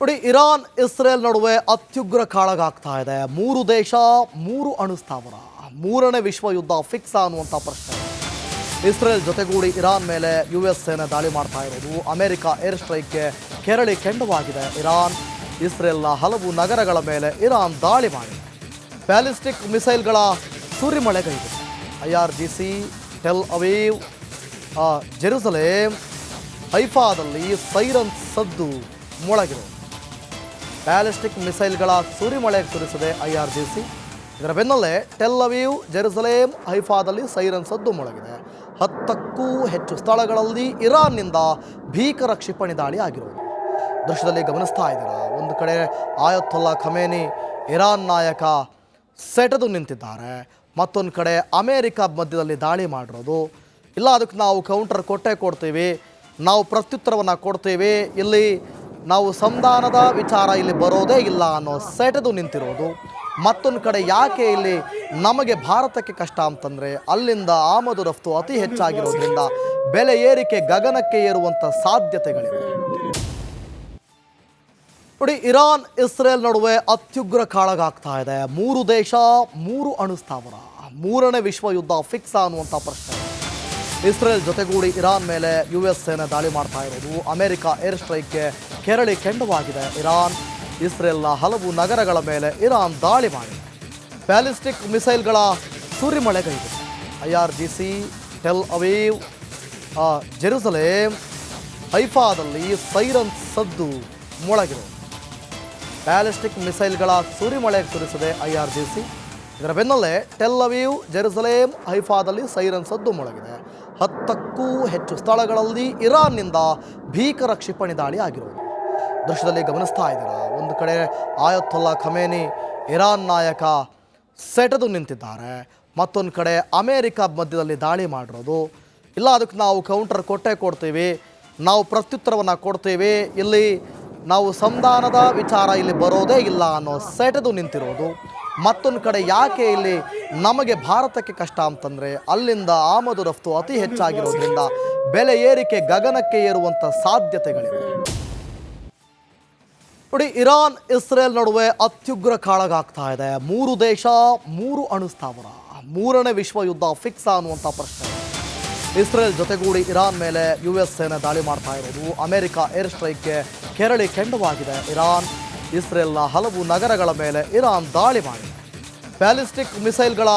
ನೋಡಿ, Iran, Israel ನಡುವೆ ಅತ್ಯುಗ್ರ ಕಾಳಗಾಗ್ತಾ ಇದೆ. ಮೂರು ದೇಶ, ಮೂರು ಅಣುಸ್ಥಾವರ. ಮೂರನೇ ವಿಶ್ವ ಯುದ್ಧ ಫಿಕ್ಸ್ ಅನ್ನುವಂಥ ಪ್ರಶ್ನೆ. ಇಸ್ರೇಲ್ ಜೊತೆಗೂಡಿ ಇರಾನ್ ಮೇಲೆ ಯು ಎಸ್ ಸೇನೆ ದಾಳಿ ಮಾಡ್ತಾ ಇರೋದು. ಅಮೆರಿಕ ಏರ್ ಸ್ಟ್ರೈಕ್ಗೆ ಕೆರಳಿ ಕೆಂಡವಾಗಿದೆ. ಇರಾನ್, ಇಸ್ರೇಲ್ನ ಹಲವು ನಗರಗಳ ಮೇಲೆ ಇರಾನ್ ದಾಳಿ ಮಾಡಿದೆ. ಬ್ಯಾಲಿಸ್ಟಿಕ್ ಮಿಸೈಲ್ಗಳ ಸುರಿಮಳೆಗೈದು. I R G C, Tel Aviv Jerusalem, ಹೈಫಾದಲ್ಲಿ siren ಸದ್ದು ಮೊಳಗಿರೋದು ಬ್ಯಾಲಿಸ್ಟಿಕ್ ಮಿಸೈಲ್ಗಳ ಸುರಿಮಳೆ ಸುರಿಸಿದೆ ಐ ಆರ್ ಜಿ ಸಿ. ಇದರ ಬೆನ್ನಲ್ಲೇ ಟೆಲ್ ಅವೀವ್, ಜೆರುಸಲೇಮ್, ಹೈಫಾದಲ್ಲಿ ಸೈರನ್ ಸದ್ದು ಮೊಳಗಿದೆ. ಹತ್ತಕ್ಕೂ ಹೆಚ್ಚು ಸ್ಥಳಗಳಲ್ಲಿ ಇರಾನ್ನಿಂದ ಭೀಕರ ಕ್ಷಿಪಣಿ ದಾಳಿ ಆಗಿರುವುದು ದೃಶ್ಯದಲ್ಲಿ ಗಮನಿಸ್ತಾ ಇದ್ದೀರಾ? ಒಂದು ಕಡೆ ಆಯತ್ತೊಲ್ಲಾ ಖಮೇನಿ, ಇರಾನ್ ನಾಯಕ ಸೆಟೆದು ನಿಂತಿದ್ದಾರೆ. ಮತ್ತೊಂದು ಕಡೆ ಅಮೇರಿಕ ಮಧ್ಯದಲ್ಲಿ ದಾಳಿ ಮಾಡಿರೋದು. ಇಲ್ಲ, ಅದಕ್ಕೆ ನಾವು ಕೌಂಟರ್ ಕೊಟ್ಟೆ ಕೊಡ್ತೀವಿ. ನಾವು ಪ್ರತ್ಯುತ್ತರವನ್ನು ಕೊಡ್ತೀವಿ. ಇಲ್ಲಿ ನಾವು ಸಂಧಾನದ ವಿಚಾರ ಇಲ್ಲಿ ಬರೋದೇ ಇಲ್ಲ ಅನ್ನೋ ಸೆಟೆದು ನಿಂತಿರೋದು. ಮತ್ತೊಂದು ಕಡೆ ಯಾಕೆ ಇಲ್ಲಿ ನಮಗೆ ಭಾರತಕ್ಕೆ ಕಷ್ಟ ಅಂತಂದರೆ ಅಲ್ಲಿಂದ ಆಮದು ರಫ್ತು ಅತಿ ಹೆಚ್ಚಾಗಿರೋದ್ರಿಂದ ಬೆಲೆ ಏರಿಕೆ ಗಗನಕ್ಕೆ ಏರುವಂಥ ಸಾಧ್ಯತೆಗಳಿವೆ. ನೋಡಿ, ಇರಾನ್, ಇಸ್ರೇಲ್ ನಡುವೆ ಅತ್ಯುಗ್ರ ಕಾಳಗಾಗ್ತಾ ಇದೆ. ಮೂರು ದೇಶ, ಮೂರು ಅಣು ಸ್ಥಾವರ ಮೂರನೇ ವಿಶ್ವ ಯುದ್ಧ ಫಿಕ್ಸ್ ಅನ್ನುವಂಥ ಪ್ರಶ್ನೆ. ಇಸ್ರೇಲ್ ಜೊತೆಗೂಡಿ ಇರಾನ್ ಮೇಲೆ ಯು ಎಸ್ ಸೇನೆ ದಾಳಿ ಮಾಡ್ತಾ ಇರೋದು. ಅಮೆರಿಕ ಏರ್ ಸ್ಟ್ರೈಕ್ಗೆ ಕೆರಳಿ ಕೆಂಡವಾಗಿದೆ. ಇರಾನ್, ಇಸ್ರೇಲ್ನ ಹಲವು ನಗರಗಳ ಮೇಲೆ ಇರಾನ್ ದಾಳಿ ಮಾಡಿದೆ. ಬ್ಯಾಲಿಸ್ಟಿಕ್ ಮಿಸೈಲ್ಗಳ ಸುರಿಮಳೆಗೈದು. I R G C, Tel Aviv Jerusalem, ಹೈಫಾದಲ್ಲಿ siren ಸದ್ದು ಮೊಳಗಿರೋದು ಬ್ಯಾಲಿಸ್ಟಿಕ್ ಮಿಸೈಲ್ಗಳ ಸುರಿಮಳೆ ಸುರಿಸಿದೆ ಐ ಆರ್ ಜಿ ಸಿ. ಇದರ ಬೆನ್ನಲ್ಲೇ ಟೆಲ್ ಅವೀವ್ ಜೆರುಸಲೇಮ್ ಹೈಫಾದಲ್ಲಿ ಸೈರನ್ ಸದ್ದು ಮೊಳಗಿದೆ. ಹತ್ತಕ್ಕೂ ಹೆಚ್ಚು ಸ್ಥಳಗಳಲ್ಲಿ ಇರಾನ್ನಿಂದ ಭೀಕರ ಕ್ಷಿಪಣಿ ದಾಳಿ ಆಗಿರುವುದು ದೃಶ್ಯದಲ್ಲಿ ಗಮನಿಸ್ತಾ ಇದ್ದೀರಾ? ಒಂದು ಕಡೆ ಆಯತ್ತೊಲ್ಲಾ ಖಮೇನಿ, ಇರಾನ್ ನಾಯಕ ಸೆಟೆದು ನಿಂತಿದ್ದಾರೆ. ಮತ್ತೊಂದು ಕಡೆ ಅಮೇರಿಕ ಮಧ್ಯದಲ್ಲಿ ದಾಳಿ ಮಾಡಿರೋದು. ಇಲ್ಲ, ಅದಕ್ಕೆ ನಾವು ಕೌಂಟರ್ ಕೊಟ್ಟೆ ಕೊಡ್ತೀವಿ. ನಾವು ಪ್ರತ್ಯುತ್ತರವನ್ನು ಕೊಡ್ತೀವಿ. ಇಲ್ಲಿ ನಾವು ಸಂಧಾನದ ವಿಚಾರ ಇಲ್ಲಿ ಬರೋದೇ ಇಲ್ಲ ಅನ್ನೋ ಸೆಟೆದು ನಿಂತಿರೋದು. ಮತ್ತೊಂದು ಕಡೆ ಯಾಕೆ ಇಲ್ಲಿ ನಮಗೆ ಭಾರತಕ್ಕೆ ಕಷ್ಟ ಅಂತಂದರೆ ಅಲ್ಲಿಂದ ಆಮದು ರಫ್ತು ಅತಿ ಹೆಚ್ಚಾಗಿರೋದ್ರಿಂದ ಬೆಲೆ ಏರಿಕೆ ಗಗನಕ್ಕೆ ಏರುವಂಥ ಸಾಧ್ಯತೆಗಳಿವೆ. ನೋಡಿ, ಇರಾನ್, ಇಸ್ರೇಲ್ ನಡುವೆ ಅತ್ಯುಗ್ರ ಕಾಳಗಾಗ್ತಾ ಇದೆ. ಮೂರು ದೇಶ, ಮೂರು ಅಣುಸ್ಥಾವರ ಮೂರನೇ ವಿಶ್ವ ಯುದ್ಧ ಫಿಕ್ಸ್ ಅನ್ನುವಂಥ ಪ್ರಶ್ನೆ. ಇಸ್ರೇಲ್ ಜೊತೆಗೂಡಿ ಇರಾನ್ ಮೇಲೆ ಯು ಎಸ್ ಸೇನೆ ದಾಳಿ ಮಾಡ್ತಾ ಇರೋದು. ಅಮೆರಿಕ ಏರ್ ಸ್ಟ್ರೈಕ್ಗೆ ಕೆರಳಿ ಕೆಂಡವಾಗಿದೆ. ಇರಾನ್ ಇಸ್ರೇಲ್ನ ಹಲವು ನಗರಗಳ ಮೇಲೆ ಇರಾನ್ ದಾಳಿ ಮಾಡಿದೆ ಬ್ಯಾಲಿಸ್ಟಿಕ್ ಮಿಸೈಲ್ಗಳ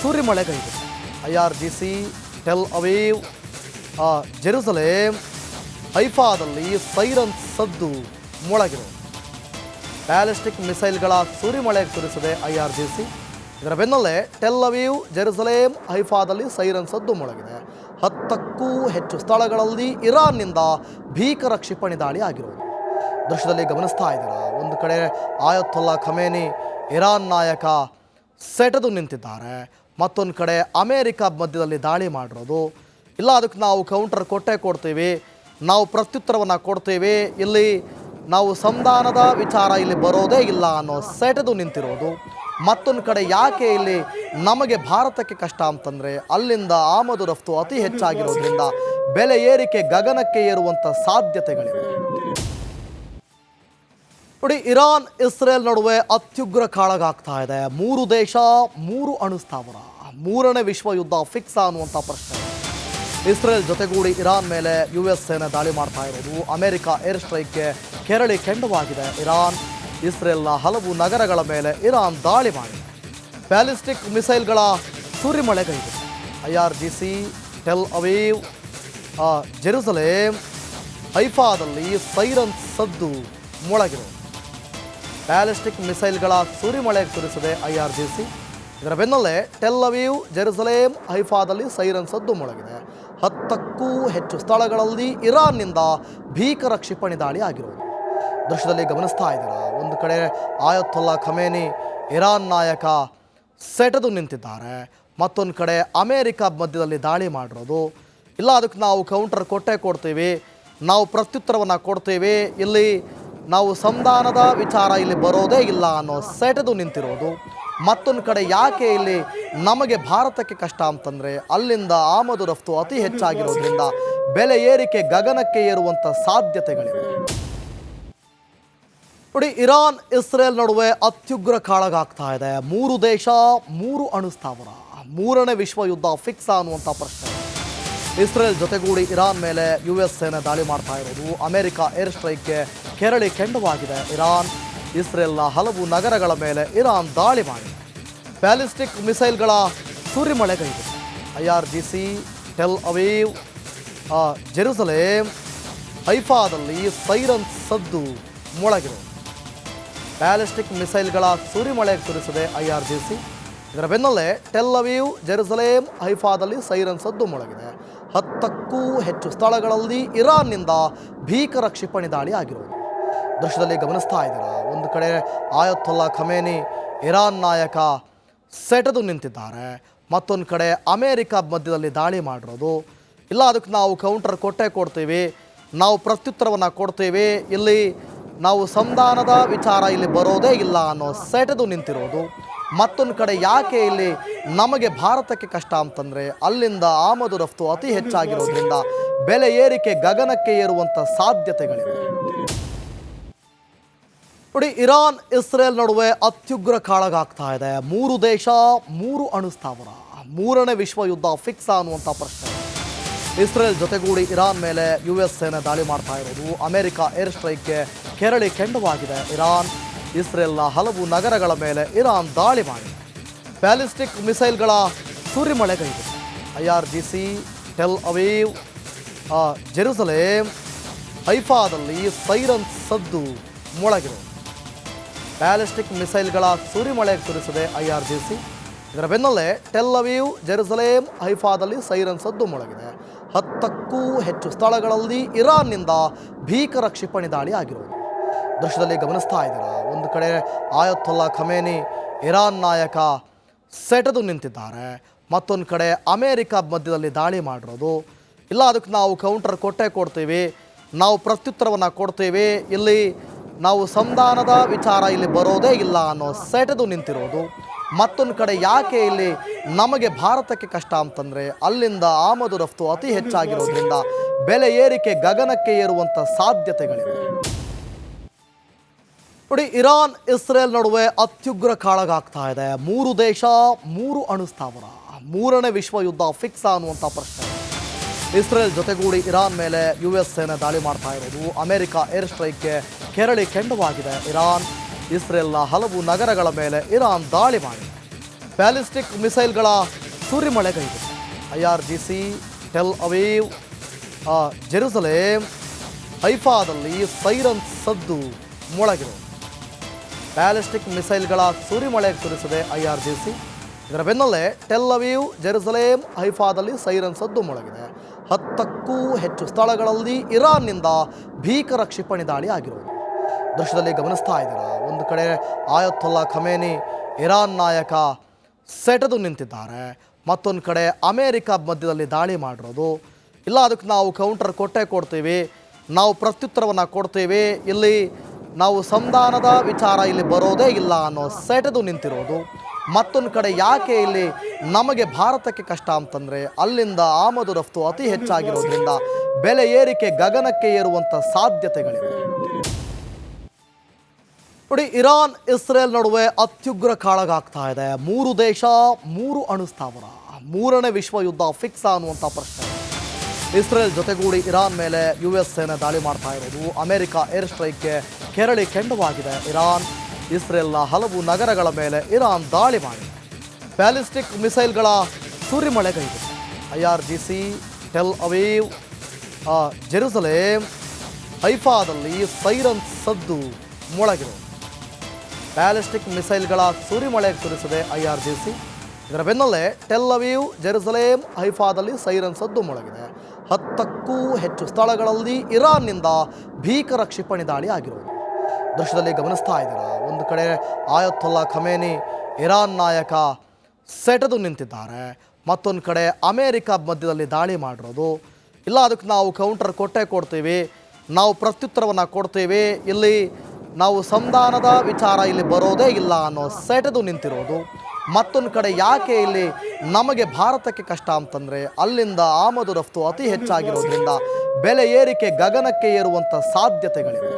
ಸುರಿಮಳೆಗೈದು. I R G C, Tel Aviv Jerusalem, ಹೈಫಾದಲ್ಲಿ siren ಸದ್ದು ಮೊಳಗಿದೆ. ಬ್ಯಾಲಿಸ್ಟಿಕ್ ಮಿಸೈಲ್ಗಳ ಸುರಿಮಳೆ ಸುರಿಸಿದೆ ಐ ಆರ್ ಜಿ ಸಿ. ಇದರ ಬೆನ್ನಲ್ಲೇ ಟೆಲ್ ಅವೀವ್, ಜೆರುಸಲೇಮ್, ಹೈಫಾದಲ್ಲಿ ಸೈರನ್ ಸದ್ದು ಮೊಳಗಿದೆ. ಹತ್ತಕ್ಕೂ ಹೆಚ್ಚು ಸ್ಥಳಗಳಲ್ಲಿ ಇರಾನ್ನಿಂದ ಭೀಕರ ಕ್ಷಿಪಣಿ ದಾಳಿ ಆಗಿರುವುದು ದೃಶ್ಯದಲ್ಲಿ ಗಮನಿಸ್ತಾ ಇದ್ದೀರಾ? ಒಂದು ಕಡೆ ಆಯತ್ತುಲ್ಲಾ ಖಮೇನಿ, ಇರಾನ್ ನಾಯಕ ಸೆಟೆದು ನಿಂತಿದ್ದಾರೆ. ಮತ್ತೊಂದು ಕಡೆ ಅಮೇರಿಕ ಮಧ್ಯದಲ್ಲಿ ದಾಳಿ ಮಾಡಿರೋದು. ಇಲ್ಲ, ಅದಕ್ಕೆ ನಾವು ಕೌಂಟರ್ ಕೊಟ್ಟೇ ಕೊಡ್ತೀವಿ. ನಾವು ಪ್ರತ್ಯುತ್ತರವನ್ನು ಕೊಡ್ತೀವಿ. ಇಲ್ಲಿ ನಾವು ಸಂಧಾನದ ವಿಚಾರ ಇಲ್ಲಿ ಬರೋದೇ ಇಲ್ಲ ಅನ್ನೋ ಸೆಟೆದು ನಿಂತಿರೋದು. ಮತ್ತೊಂದು ಕಡೆ ಯಾಕೆ ಇಲ್ಲಿ ನಮಗೆ ಭಾರತಕ್ಕೆ ಕಷ್ಟ ಅಂತಂದರೆ, ಅಲ್ಲಿಂದ ಆಮದು ರಫ್ತು ಅತಿ ಹೆಚ್ಚಾಗಿರೋದ್ರಿಂದ ಬೆಲೆ ಏರಿಕೆ ಗಗನಕ್ಕೆ ಏರುವಂಥ ಸಾಧ್ಯತೆಗಳಿವೆ. ನೋಡಿ, ಇರಾನ್, ಇಸ್ರೇಲ್ ನಡುವೆ ಅತ್ಯುಗ್ರ ಕಾಳಗಾಗ್ತಾ ಇದೆ. ಮೂರು ದೇಶ, ಮೂರು ಅಣುಸ್ಥಾವರ, ಮೂರನೇ ವಿಶ್ವ ಯುದ್ಧ ಫಿಕ್ಸ್ ಅನ್ನುವಂಥ ಪ್ರಶ್ನೆ. ಇಸ್ರೇಲ್ ಜೊತೆಗೂಡಿ ಇರಾನ್ ಮೇಲೆ ಯು ಎಸ್ ಸೇನೆ ದಾಳಿ ಮಾಡ್ತಾ ಇರೋದು. ಅಮೆರಿಕ ಏರ್ ಸ್ಟ್ರೈಕ್ಗೆ ಕೆರಳಿ ಕೆಂಡವಾಗಿದೆ. ಇರಾನ್, ಇಸ್ರೇಲ್ನ ಹಲವು ನಗರಗಳ ಮೇಲೆ ಇರಾನ್ ದಾಳಿ ಮಾಡಿದೆ ಬ್ಯಾಲಿಸ್ಟಿಕ್ ಮಿಸೈಲ್ಗಳ ಸುರಿಮಳೆಗೈದು. I R G C, Tel Aviv Jerusalem, ಹೈಫಾದಲ್ಲಿ siren ಸದ್ದು ಮೊಳಗಿರೋದು. ಬ್ಯಾಲಿಸ್ಟಿಕ್ ಮಿಸೈಲ್ಗಳ ಸುರಿಮಳೆ ಸುರಿಸಿದೆ ಐ ಆರ್ ಜಿ ಸಿ. ಇದರ ಬೆನ್ನಲ್ಲೇ ಟೆಲ್ ಅವೀವ್, ಜೆರುಸಲೇಮ್, ಹೈಫಾದಲ್ಲಿ ಸೈರನ್ ಸದ್ದು ಮೊಳಗಿದೆ. ಹತ್ತಕ್ಕೂ ಹೆಚ್ಚು ಸ್ಥಳಗಳಲ್ಲಿ ಇರಾನ್ನಿಂದ ಭೀಕರ ಕ್ಷಿಪಣಿ ದಾಳಿ ಆಗಿರುವುದು ದೃಶ್ಯದಲ್ಲಿ ಗಮನಿಸ್ತಾ ಇದ್ದೀರಾ? ಒಂದು ಕಡೆ ಆಯತ್ತುಲ್ಲಾ ಖಮೇನಿ, ಇರಾನ್ ನಾಯಕ ಸೆಟೆದು ನಿಂತಿದ್ದಾರೆ. ಮತ್ತೊಂದು ಕಡೆ ಅಮೇರಿಕ ಮಧ್ಯದಲ್ಲಿ ದಾಳಿ ಮಾಡಿರೋದು. ಇಲ್ಲ, ಅದಕ್ಕೆ ನಾವು ಕೌಂಟರ್ ಕೊಟ್ಟೆ ಕೊಡ್ತೀವಿ. ನಾವು ಪ್ರತ್ಯುತ್ತರವನ್ನು ಕೊಡ್ತೀವಿ. ಇಲ್ಲಿ ನಾವು ಸಂಧಾನದ ವಿಚಾರ ಇಲ್ಲಿ ಬರೋದೇ ಇಲ್ಲ ಅನ್ನೋ ಸೆಟೆದು ನಿಂತಿರೋದು. ಮತ್ತೊಂದು ಕಡೆ ಯಾಕೆ ಇಲ್ಲಿ ನಮಗೆ ಭಾರತಕ್ಕೆ ಕಷ್ಟ ಅಂತಂದರೆ ಅಲ್ಲಿಂದ ಆಮದು ರಫ್ತು ಅತಿ ಹೆಚ್ಚಾಗಿರೋದ್ರಿಂದ ಬೆಲೆ ಏರಿಕೆ ಗಗನಕ್ಕೆ ಏರುವಂಥ ಸಾಧ್ಯತೆಗಳಿವೆ. ನೋಡಿ, ಇರಾನ್, ಇಸ್ರೇಲ್ ನಡುವೆ ಅತ್ಯುಗ್ರ ಕಾಳಗಾಗ್ತಾ ಇದೆ. ಮೂರು ದೇಶ, ಮೂರು ಅಣು ಸ್ಥಾವರ ಮೂರನೇ ವಿಶ್ವ ಯುದ್ಧ ಫಿಕ್ಸ್ ಅನ್ನುವಂಥ ಪ್ರಶ್ನೆ. ಇಸ್ರೇಲ್ ಜೊತೆಗೂಡಿ ಇರಾನ್ ಮೇಲೆ ಯು ಎಸ್ ಸೇನೆ ದಾಳಿ ಮಾಡ್ತಾ ಇರೋದು. ಅಮೆರಿಕ ಏರ್ ಸ್ಟ್ರೈಕ್ಗೆ ಕೆರಳಿ ಕೆಂಡವಾಗಿದೆ. ಇರಾನ್, ಇಸ್ರೇಲ್ನ ಹಲವು ನಗರಗಳ ಮೇಲೆ ಇರಾನ್ ದಾಳಿ ಮಾಡಿದೆ. ಬ್ಯಾಲಿಸ್ಟಿಕ್ ಮಿಸೈಲ್ಗಳ ಸುರಿಮಳೆಗೈದು. I R G C, Tel Aviv Jerusalem, ಹೈಫಾದಲ್ಲಿ siren ಸದ್ದು ಮೊಳಗಿದೆ. ಬ್ಯಾಲಿಸ್ಟಿಕ್ ಮಿಸೈಲ್ಗಳ ಸುರಿಮಳೆ ಸುರಿಸಿದೆ ಐ ಆರ್ ಜಿ ಸಿ. ಇದರ ಬೆನ್ನಲ್ಲೇ ಟೆಲ್ ಅವೀವ್, ಜೆರುಸಲೇಮ್, ಹೈಫಾದಲ್ಲಿ ಸೈರನ್ ಸದ್ದು ಮೊಳಗಿದೆ. ಹತ್ತಕ್ಕೂ ಹೆಚ್ಚು ಸ್ಥಳಗಳಲ್ಲಿ ಇರಾನ್ನಿಂದ ಭೀಕರ ಕ್ಷಿಪಣಿ ದಾಳಿ ಆಗಿರೋದು ದೃಶ್ಯದಲ್ಲಿ ಗಮನಿಸ್ತಾ ಇದ್ದೀರಾ? ಒಂದು ಕಡೆ ಆಯತ್ತೊಲ್ಲಾ ಖಮೇನಿ ಇರಾನ್ ನಾಯಕ ಸೆಟೆದು ನಿಂತಿದ್ದಾರೆ. ಮತ್ತೊಂದು ಕಡೆ ಅಮೇರಿಕ ಮಧ್ಯದಲ್ಲಿ ದಾಳಿ ಮಾಡಿರೋದು. ಇಲ್ಲ, ಅದಕ್ಕೆ ನಾವು ಕೌಂಟರ್ ಕೊಟ್ಟೆ ಕೊಡ್ತೀವಿ. ನಾವು ಪ್ರತ್ಯುತ್ತರವನ್ನು ಕೊಡ್ತೀವಿ. ಇಲ್ಲಿ ನಾವು ಸಂಧಾನದ ವಿಚಾರ ಇಲ್ಲಿ ಬರೋದೇ ಇಲ್ಲ ಅನ್ನೋ ಸೆಟೆದು ನಿಂತಿರೋದು. ಮತ್ತೊಂದು ಕಡೆ ಯಾಕೆ ಇಲ್ಲಿ ನಮಗೆ ಭಾರತಕ್ಕೆ ಕಷ್ಟ ಅಂತಂದರೆ ಅಲ್ಲಿಂದ ಆಮದು ರಫ್ತು ಅತಿ ಹೆಚ್ಚಾಗಿರೋದ್ರಿಂದ ಬೆಲೆ ಏರಿಕೆ ಗಗನಕ್ಕೆ ಏರುವಂಥ ಸಾಧ್ಯತೆಗಳಿವೆ. ನೋಡಿ, ಇರಾನ್, ಇಸ್ರೇಲ್ ನಡುವೆ ಅತ್ಯುಗ್ರ ಕಾಳಗಾಗ್ತಾ ಇದೆ. ಮೂರು ದೇಶ, ಮೂರು ಅಣು ಸ್ಥಾವರ ಮೂರನೇ ವಿಶ್ವ ಯುದ್ಧ ಫಿಕ್ಸ್ ಅನ್ನುವಂಥ ಪ್ರಶ್ನೆ. ಇಸ್ರೇಲ್ ಜೊತೆಗೂಡಿ ಇರಾನ್ ಮೇಲೆ ಯು ಎಸ್ ಸೇನೆ ದಾಳಿ ಮಾಡ್ತಾ ಇರೋದು. ಅಮೆರಿಕ ಏರ್ ಸ್ಟ್ರೈಕ್ಗೆ ಕೆರಳಿ ಕೆಂಡವಾಗಿದೆ. ಇರಾನ್ ಇಸ್ರೇಲ್ನ ಹಲವು ನಗರಗಳ ಮೇಲೆ ಇರಾನ್ ದಾಳಿ ಮಾಡಿದೆ. ಬ್ಯಾಲಿಸ್ಟಿಕ್ ಮಿಸೈಲ್ಗಳ ಸುರಿಮಳೆಗೈದು. I R G C, Tel Aviv Jerusalem, ಹೈಫಾದಲ್ಲಿ siren ಸದ್ದು ಮೊಳಗಿದೆ. ಬ್ಯಾಲಿಸ್ಟಿಕ್ ಮಿಸೈಲ್ಗಳ ಸುರಿಮಳೆ ಸುರಿಸಿದೆ ಐ ಆರ್ ಜಿ ಸಿ. ಇದರ ಬೆನ್ನಲ್ಲೇ ಟೆಲ್ ಅವೀವ್, ಜೆರುಸಲೇಮ್, ಹೈಫಾದಲ್ಲಿ ಸೈರನ್ ಸದ್ದು ಮೊಳಗಿದೆ. ಹತ್ತಕ್ಕೂ ಹೆಚ್ಚು ಸ್ಥಳಗಳಲ್ಲಿ ಇರಾನ್ನಿಂದ ಭೀಕರ ಕ್ಷಿಪಣಿ ದಾಳಿ ಆಗಿರುವುದು ದೃಶ್ಯದಲ್ಲಿ ಗಮನಿಸ್ತಾ ಇದ್ದೀರಾ? ಒಂದು ಕಡೆ ಆಯತ್ತುಲ್ಲಾ ಖಮೇನಿ, ಇರಾನ್ ನಾಯಕ ಸೆಟೆದು ನಿಂತಿದ್ದಾರೆ. ಮತ್ತೊಂದು ಕಡೆ ಅಮೇರಿಕ ಮಧ್ಯದಲ್ಲಿ ದಾಳಿ ಮಾಡಿರೋದು. ಇಲ್ಲ, ಅದಕ್ಕೆ ನಾವು ಕೌಂಟರ್ ಕೊಟ್ಟೇ ಕೊಡ್ತೀವಿ. ನಾವು ಪ್ರತ್ಯುತ್ತರವನ್ನು ಕೊಡ್ತೀವಿ. ಇಲ್ಲಿ ನಾವು ಸಂಧಾನದ ವಿಚಾರ ಇಲ್ಲಿ ಬರೋದೇ ಇಲ್ಲ ಅನ್ನೋ ಸೆಟೆದು ನಿಂತಿರೋದು. ಮತ್ತೊಂದು ಕಡೆ ಯಾಕೆ ಇಲ್ಲಿ ನಮಗೆ ಭಾರತಕ್ಕೆ ಕಷ್ಟ ಅಂತಂದರೆ, ಅಲ್ಲಿಂದ ಆಮದು ರಫ್ತು ಅತಿ ಹೆಚ್ಚಾಗಿರೋದ್ರಿಂದ ಬೆಲೆ ಏರಿಕೆ ಗಗನಕ್ಕೆ ಏರುವಂಥ ಸಾಧ್ಯತೆಗಳಿವೆ. ನೋಡಿ, ಇರಾನ್, ಇಸ್ರೇಲ್ ನಡುವೆ ಅತ್ಯುಗ್ರ ಕಾಳಗ ಆಗ್ತಾ ಇದೆ. ಮೂರು ದೇಶ, ಮೂರು ಅಣುಸ್ಥಾವರ. ಮೂರನೇ ವಿಶ್ವ ಯುದ್ಧ ಫಿಕ್ಸ್ ಅನ್ನುವಂಥ ಪ್ರಶ್ನೆ. ಇಸ್ರೇಲ್ ಜೊತೆಗೂಡಿ ಇರಾನ್ ಮೇಲೆ ಯು ಎಸ್ ಸೇನೆ ದಾಳಿ ಮಾಡ್ತಾ ಇರೋದು. ಅಮೆರಿಕ ಏರ್ ಸ್ಟ್ರೈಕ್ಗೆ ಕೆರಳಿ ಕೆಂಡವಾಗಿದೆ. ಇರಾನ್, ಇಸ್ರೇಲ್ನ ಹಲವು ನಗರಗಳ ಮೇಲೆ ಇರಾನ್ ದಾಳಿ ಮಾಡಿದೆ. ಬ್ಯಾಲಿಸ್ಟಿಕ್ ಮಿಸೈಲ್ಗಳ ಸುರಿಮಳೆಗೈದು. I R G C, Tel Aviv Jerusalem, ಹೈಫಾದಲ್ಲಿ siren ಸದ್ದು ಮೊಳಗಿರೋದು. ಬ್ಯಾಲಿಸ್ಟಿಕ್ ಮಿಸೈಲ್ಗಳ ಸುರಿಮಳೆ ಸುರಿಸಿದೆ ಐ ಆರ್ ಜಿ ಸಿ. ಇದರ ಬೆನ್ನಲ್ಲೇ ಟೆಲ್ ಅವೀವ್, ಜೆರುಸಲೇಮ್, ಹೈಫಾದಲ್ಲಿ ಸೈರನ್ ಸದ್ದು ಮೊಳಗಿದೆ. ಹತ್ತಕ್ಕೂ ಹೆಚ್ಚು ಸ್ಥಳಗಳಲ್ಲಿ ಇರಾನ್ನಿಂದ ಭೀಕರ ಕ್ಷಿಪಣಿ ದಾಳಿ ಆಗಿರುವುದು ದೃಶ್ಯದಲ್ಲಿ ಗಮನಿಸ್ತಾ ಇದ್ದೀರಾ? ಒಂದು ಕಡೆ ಆಯತ್ತೊಲ್ಲಾ ಖಮೇನಿ, ಇರಾನ್ ನಾಯಕ ಸೆಟೆದು ನಿಂತಿದ್ದಾರೆ. ಮತ್ತೊಂದು ಕಡೆ ಅಮೇರಿಕ ಮಧ್ಯದಲ್ಲಿ ದಾಳಿ ಮಾಡಿರೋದು. ಇಲ್ಲ, ಅದಕ್ಕೆ ನಾವು ಕೌಂಟರ್ ಕೊಟ್ಟೆ ಕೊಡ್ತೀವಿ. ನಾವು ಪ್ರತ್ಯುತ್ತರವನ್ನು ಕೊಡ್ತೀವಿ. ಇಲ್ಲಿ ನಾವು ಸಂಧಾನದ ವಿಚಾರ ಇಲ್ಲಿ ಬರೋದೇ ಇಲ್ಲ ಅನ್ನೋ ಸೆಟೆದು ನಿಂತಿರೋದು. ಮತ್ತೊಂದು ಕಡೆ ಯಾಕೆ ಇಲ್ಲಿ ನಮಗೆ ಭಾರತಕ್ಕೆ ಕಷ್ಟ ಅಂತಂದರೆ ಅಲ್ಲಿಂದ ಆಮದು ರಫ್ತು ಅತಿ ಹೆಚ್ಚಾಗಿರೋದ್ರಿಂದ ಬೆಲೆ ಏರಿಕೆ ಗಗನಕ್ಕೆ ಏರುವಂಥ ಸಾಧ್ಯತೆಗಳಿವೆ. ನೋಡಿ, ಇರಾನ್, ಇಸ್ರೇಲ್ ನಡುವೆ ಅತ್ಯುಗ್ರ ಕಾಳಗಾಗ್ತಾ ಇದೆ. ಮೂರು ದೇಶ, ಮೂರು ಅಣು ಸ್ಥಾವರ ಮೂರನೇ ವಿಶ್ವ ಯುದ್ಧ ಫಿಕ್ಸ್ ಅನ್ನುವಂಥ ಪ್ರಶ್ನೆ. ಇಸ್ರೇಲ್ ಜೊತೆಗೂಡಿ ಇರಾನ್ ಮೇಲೆ ಯು ಎಸ್ ಸೇನೆ ದಾಳಿ ಮಾಡ್ತಾ ಇರೋದು. ಅಮೆರಿಕ ಏರ್ ಸ್ಟ್ರೈಕ್ಗೆ ಕೆರಳಿ ಕೆಂಡವಾಗಿದೆ. ಇರಾನ್, ಇಸ್ರೇಲ್ನ ಹಲವು ನಗರಗಳ ಮೇಲೆ ಇರಾನ್ ದಾಳಿ ಮಾಡಿದೆ ಬ್ಯಾಲಿಸ್ಟಿಕ್ ಮಿಸೈಲ್ಗಳ ಸುರಿಮಳೆಗೈದು. I R G C, Tel Aviv Jerusalem, ಹೈಫಾದಲ್ಲಿ siren ಸದ್ದು ಮೊಳಗಿರೋದು ಬ್ಯಾಲಿಸ್ಟಿಕ್ ಮಿಸೈಲ್ಗಳ ಸುರಿಮಳೆ ಸುರಿಸಿದೆ ಐ ಆರ್ ಜಿ ಸಿ. ಇದರ ಬೆನ್ನಲ್ಲೇ ಟೆಲ್ ಅವೀವ್ ಜೆರುಸಲೇಮ್ ಹೈಫಾದಲ್ಲಿ ಸೈರನ್ ಸದ್ದು ಮೊಳಗಿದೆ. ಹತ್ತಕ್ಕೂ ಹೆಚ್ಚು ಸ್ಥಳಗಳಲ್ಲಿ ಇರಾನ್ನಿಂದ ಭೀಕರ ಕ್ಷಿಪಣಿ ದಾಳಿ ಆಗಿರುವುದು ದೃಶ್ಯದಲ್ಲಿ ಗಮನಿಸ್ತಾ ಇದ್ದೀರಾ? ಒಂದು ಕಡೆ ಆಯತ್ತೊಲ್ಲಾ ಖಮೇನಿ, ಇರಾನ್ ನಾಯಕ ಸೆಟೆದು ನಿಂತಿದ್ದಾರೆ. ಮತ್ತೊಂದು ಕಡೆ ಅಮೇರಿಕ ಮಧ್ಯದಲ್ಲಿ ದಾಳಿ ಮಾಡಿರೋದು. ಇಲ್ಲ, ಅದಕ್ಕೆ ನಾವು ಕೌಂಟರ್ ಕೊಟ್ಟೆ ಕೊಡ್ತೀವಿ. ನಾವು ಪ್ರತ್ಯುತ್ತರವನ್ನು ಕೊಡ್ತೀವಿ. ಇಲ್ಲಿ ನಾವು ಸಂಧಾನದ ವಿಚಾರ ಇಲ್ಲಿ ಬರೋದೇ ಇಲ್ಲ ಅನ್ನೋ ಸೆಟೆದು ನಿಂತಿರೋದು. ಮತ್ತೊಂದು ಕಡೆ ಯಾಕೆ ಇಲ್ಲಿ ನಮಗೆ ಭಾರತಕ್ಕೆ ಕಷ್ಟ ಅಂತಂದರೆ ಅಲ್ಲಿಂದ ಆಮದು ರಫ್ತು ಅತಿ ಹೆಚ್ಚಾಗಿರೋದ್ರಿಂದ ಬೆಲೆ ಏರಿಕೆ ಗಗನಕ್ಕೆ ಏರುವಂಥ ಸಾಧ್ಯತೆಗಳಿವೆ.